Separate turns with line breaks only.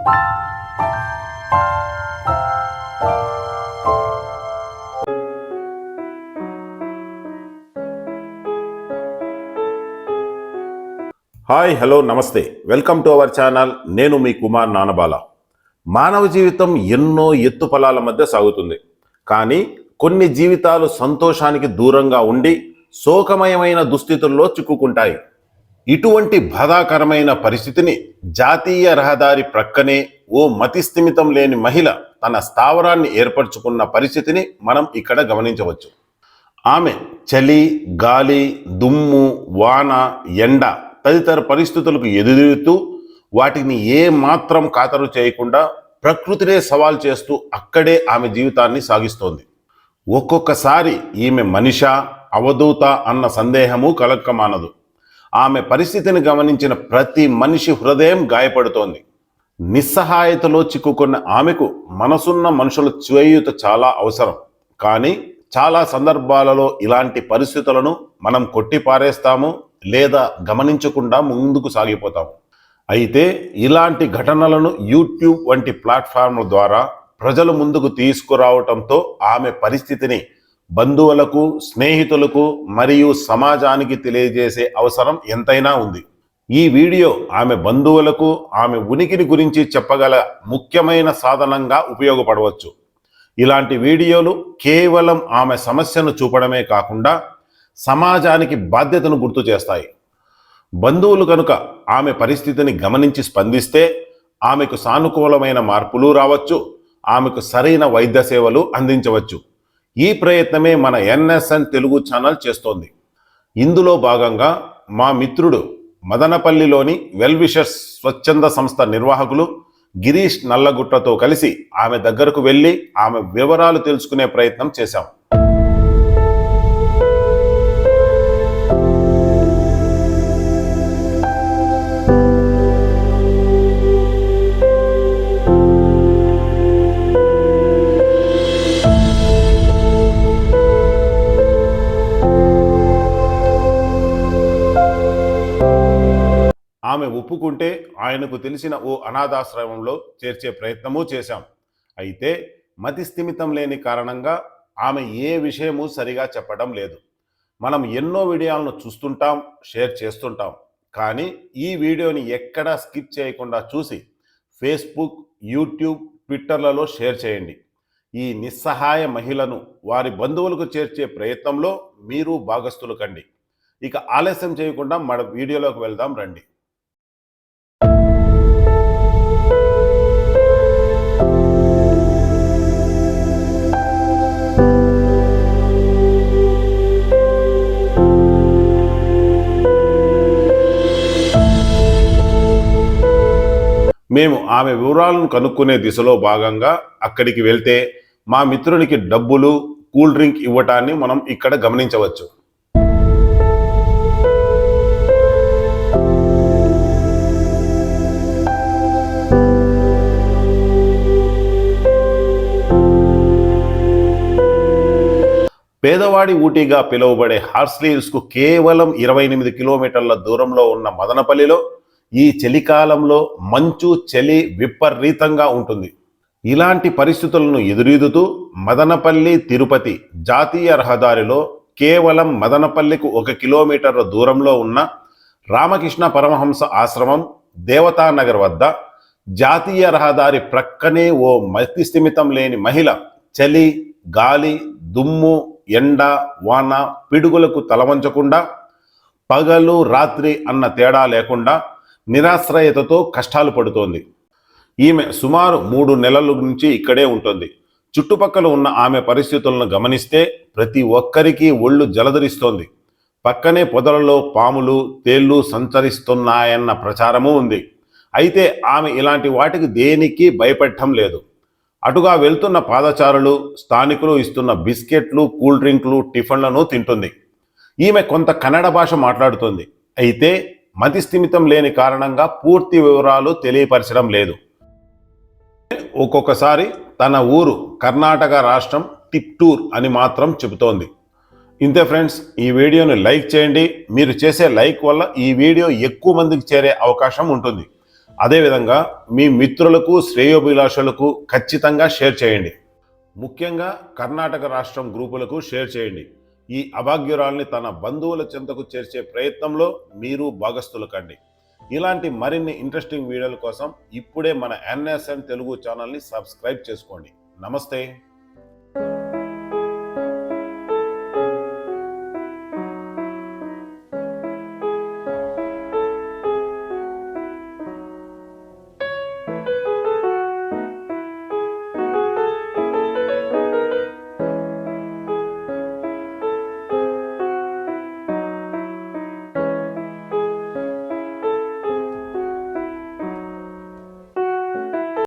Hi hello నమస్తే. Welcome to our channel. నేను మీ కుమార్ నానబాల. మానవ జీవితం ఎన్నో ఎత్తుపలాల మధ్య సాగుతుంది. కానీ కొన్ని జీవితాలు సంతోషానికి దూరంగా ఉండి శోకమయమైన దుస్థితుల్లో చిక్కుకుంటాయి. ఇటువంటి బాధాకరమైన పరిస్థితిని జాతీయ రహదారి ప్రక్కనే ఓ మతిస్థిమితం లేని మహిళ తన స్థావరాన్ని ఏర్పరచుకున్న పరిస్థితిని మనం ఇక్కడ గమనించవచ్చు. ఆమె చలి గాలి దుమ్ము వాన ఎండ తదితర పరిస్థితులకు ఎదురుతూ వాటిని ఏ మాత్రం ఖాతరు చేయకుండా ప్రకృతినే సవాల్ చేస్తూ అక్కడే ఆమె జీవితాన్ని సాగిస్తోంది. ఒక్కొక్కసారి ఈమె మనిష అవధూత అన్న సందేహము కలక్కమానదు. ఆమె పరిస్థితిని గమనించిన ప్రతి మనిషి హృదయం గాయపడుతోంది. నిస్సహాయతలో చిక్కుకున్న ఆమెకు మనసున్న మనుషుల చేయూత చాలా అవసరం. కానీ చాలా సందర్భాలలో ఇలాంటి పరిస్థితులను మనం కొట్టిపారేస్తాము లేదా గమనించకుండా ముందుకు సాగిపోతాము. అయితే ఇలాంటి ఘటనలను యూట్యూబ్ వంటి ప్లాట్ఫామ్ల ద్వారా ప్రజలు ముందుకు తీసుకురావటంతో ఆమె పరిస్థితిని బంధువులకు స్నేహితులకు మరియు సమాజానికి తెలియజేసే అవసరం ఎంతైనా ఉంది. ఈ వీడియో ఆమె బంధువులకు ఆమె ఉనికిని గురించి చెప్పగల ముఖ్యమైన సాధనంగా ఉపయోగపడవచ్చు. ఇలాంటి వీడియోలు కేవలం ఆమె సమస్యను చూపడమే కాకుండా సమాజానికి బాధ్యతను గుర్తు చేస్తాయి. బంధువులు కనుక ఆమె పరిస్థితిని గమనించి స్పందిస్తే ఆమెకు సానుకూలమైన మార్పులు రావచ్చు ఆమెకు సరైన వైద్య సేవలు అందించవచ్చు. ఈ ప్రయత్నమే మన ఎన్ఎస్ఎన్ తెలుగు ఛానల్ చేస్తోంది. ఇందులో భాగంగా మా మిత్రుడు మదనపల్లిలోని వెల్విషర్స్ స్వచ్ఛంద సంస్థ నిర్వాహకులు గిరీష్ నల్లగుట్టతో కలిసి ఆమె దగ్గరకు వెళ్ళి ఆమె వివరాలు తెలుసుకునే ప్రయత్నం చేశాం. ఆమె ఒప్పుకుంటే ఆయనకు తెలిసిన ఓ అనాథాశ్రమంలో చేర్చే ప్రయత్నము చేశాం. అయితే మతి స్థిమితం లేని కారణంగా ఆమె ఏ విషయము సరిగా చెప్పడం లేదు. మనం ఎన్నో వీడియోలను చూస్తుంటాం షేర్ చేస్తుంటాం. కానీ ఈ వీడియోని ఎక్కడా స్కిప్ చేయకుండా చూసి ఫేస్బుక్ యూట్యూబ్ ట్విట్టర్లలో షేర్ చేయండి. ఈ నిస్సహాయ మహిళను వారి బంధువులకు చేర్చే ప్రయత్నంలో మీరు భాగస్థులు కండి. ఇక ఆలస్యం చేయకుండా మన వీడియోలోకి వెళ్దాం రండి. మేము ఆమె వివరాలను కనుక్కునే దిశలో భాగంగా అక్కడికి వెళ్తే మా మిత్రునికి డబ్బులు కూల్ డ్రింక్ ఇవ్వటాన్ని మనం ఇక్కడ గమనించవచ్చు. పేదవాడి ఊటీగా పిలువబడే హార్స్లీ హిల్స్కు కేవలం ఇరవై ఎనిమిది కిలోమీటర్ల దూరంలో ఉన్న మదనపల్లిలో ఈ చలికాలంలో మంచు చలి విపరీతంగా ఉంటుంది. ఇలాంటి పరిస్థితులను ఎదురీదుతూ మదనపల్లి తిరుపతి జాతీయ రహదారిలో కేవలం మదనపల్లికు ఒక కిలోమీటర్ల దూరంలో ఉన్న రామకృష్ణ పరమహంస ఆశ్రమం దేవతానగర్ వద్ద జాతీయ రహదారి ప్రక్కనే ఓ మతిస్థిమితం లేని మహిళ చలి గాలి దుమ్ము ఎండ వాన పిడుగులకు తలవంచకుండా పగలు రాత్రి అన్న తేడా లేకుండా నిరాశ్రయతతో కష్టాలు పడుతోంది. ఈమె సుమారు మూడు నెలల నుంచి ఇక్కడే ఉంటుంది. చుట్టుపక్కల ఉన్న ఆమె పరిస్థితులను గమనిస్తే ప్రతి ఒక్కరికి ఒళ్ళు జలధరిస్తోంది. పక్కనే పొదలలో పాములు తేళ్ళు సంచరిస్తున్నాయన్న ప్రచారము ఉంది. అయితే ఆమె ఇలాంటి వాటికి దేనికి భయపెట్టం లేదు. అటుగా వెళ్తున్న పాదచారులు స్థానికులు ఇస్తున్న బిస్కెట్లు కూల్ డ్రింక్లు టిఫిన్లను తింటుంది. ఈమె కొంత కన్నడ భాష మాట్లాడుతుంది. అయితే మతి స్థిమితం లేని కారణంగా పూర్తి వివరాలు తెలియపరచడం లేదు. ఒక్కొక్కసారి తన ఊరు కర్ణాటక రాష్ట్రం తిప్టూర్ అని మాత్రం చెబుతోంది. ఇంతే ఫ్రెండ్స్ ఈ వీడియోని లైక్ చేయండి. మీరు చేసే లైక్ వల్ల ఈ వీడియో ఎక్కువ మందికి చేరే అవకాశం ఉంటుంది. అదేవిధంగా మీ మిత్రులకు శ్రేయోభిలాషులకు ఖచ్చితంగా షేర్ చేయండి. ముఖ్యంగా కర్ణాటక రాష్ట్రం గ్రూపులకు షేర్ చేయండి. ఈ అభాగ్యురాల్ని తన బంధువుల చెంతకు చేర్చే ప్రయత్నంలో మీరు భాగస్థులు కండి. ఇలాంటి మరిన్ని ఇంట్రెస్టింగ్ వీడియోల కోసం ఇప్పుడే మన ఎన్ఎస్ఎన్ తెలుగు ఛానల్ని సబ్స్క్రైబ్ చేసుకోండి. నమస్తే.